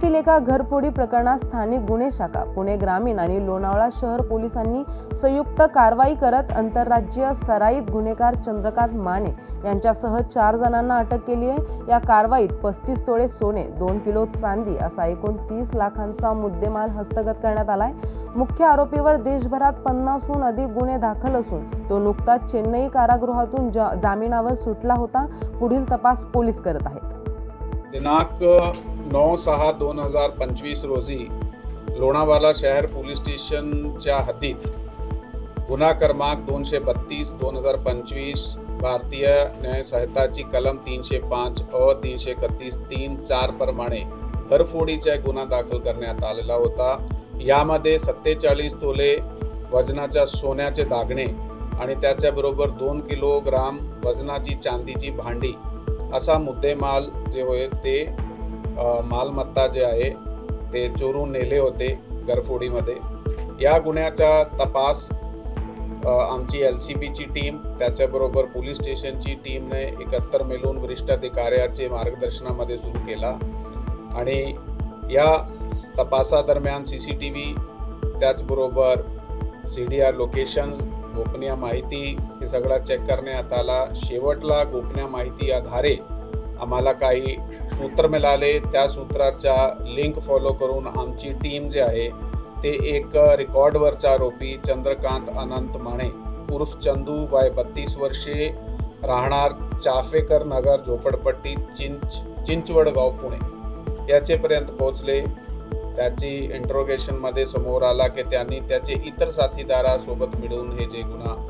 पुण्यातील एका घरफोडी प्रकरणात स्थानिक गुन्हे शाखा पुणे ग्रामीण आणि लोणावळा शहर पोलिसांनी संयुक्त कारवाई करत आंतरराज्यीय सराईत गुन्हेगार चंद्रकांत माने यांच्यासह चार जणांना अटक केली आहे. या कारवाईत पस्तीस तोळे सोने दोन किलो चांदी असा एकूण तीस लाखांचा मुद्देमाल हस्तगत करण्यात आलाय. मुख्य आरोपीवर देशभरात पन्नासहून अधिक गुन्हे दाखल असून तो नुकताच चेन्नई कारागृहातून जा- जामिनावर सुटला होता. पुढील तपास पोलीस करत आहेत. दिनांक नऊ सहा दोन हजार पंचवीस रोजी लोणावाला शहर पोलीस स्टेशनच्या हद्दीत गुन्हा क्रमांक दोनशे बत्तीस दोन हजार पंचवीस भारतीय न्यायसंहिताची कलम तीनशे पाच अ तीनशे एकतीस तीन चार प्रमाणे घरफोडीचा गुन्हा दाखल करण्यात आलेला होता. यामध्ये सत्तेचाळीस तोले वजनाच्या सोन्याचे दागणे आणि त्याच्याबरोबर दोन किलोग्राम वजनाची चांदीची भांडी असा मुद्देमाल जे होय ते मालमत्ता जे आहे ते चोरून नेले होते घरफोडीमध्ये. या गुन्ह्याचा तपास आमची एल सी बीची टीम त्याच्याबरोबर पोलीस स्टेशनची टीमने एकत्र मिळून वरिष्ठ अधिकाऱ्याचे मार्गदर्शनामध्ये सुरू केला. आणि या तपासादरम्यान सी सी टी व्ही त्याचबरोबर सी डी आर लोकेशन्स गोपनीय माहिती हे सगळं चेक करण्यात आला. शेवटला गोपनीय माहिती आधारे आम्हाला काही सूत्र मिळाले. त्या सूत्राचा लिंक फॉलो करून आमची टीम जे आहे ते एक रेकॉर्डवरचा आरोपी चंद्रकांत अनंत माने उर्फ चंदू वय बत्तीस वर्षे राहणार चाफेकर नगर झोपडपट्टी चिंच चिंचवडगाव पुणे. याचेपर्यंत पोहोचले. त्याची इंट्रोगेशनमध्ये समोर आला की त्यांनी त्याचे इतर साथीदारासोबत मिळून हे जे गुन्हा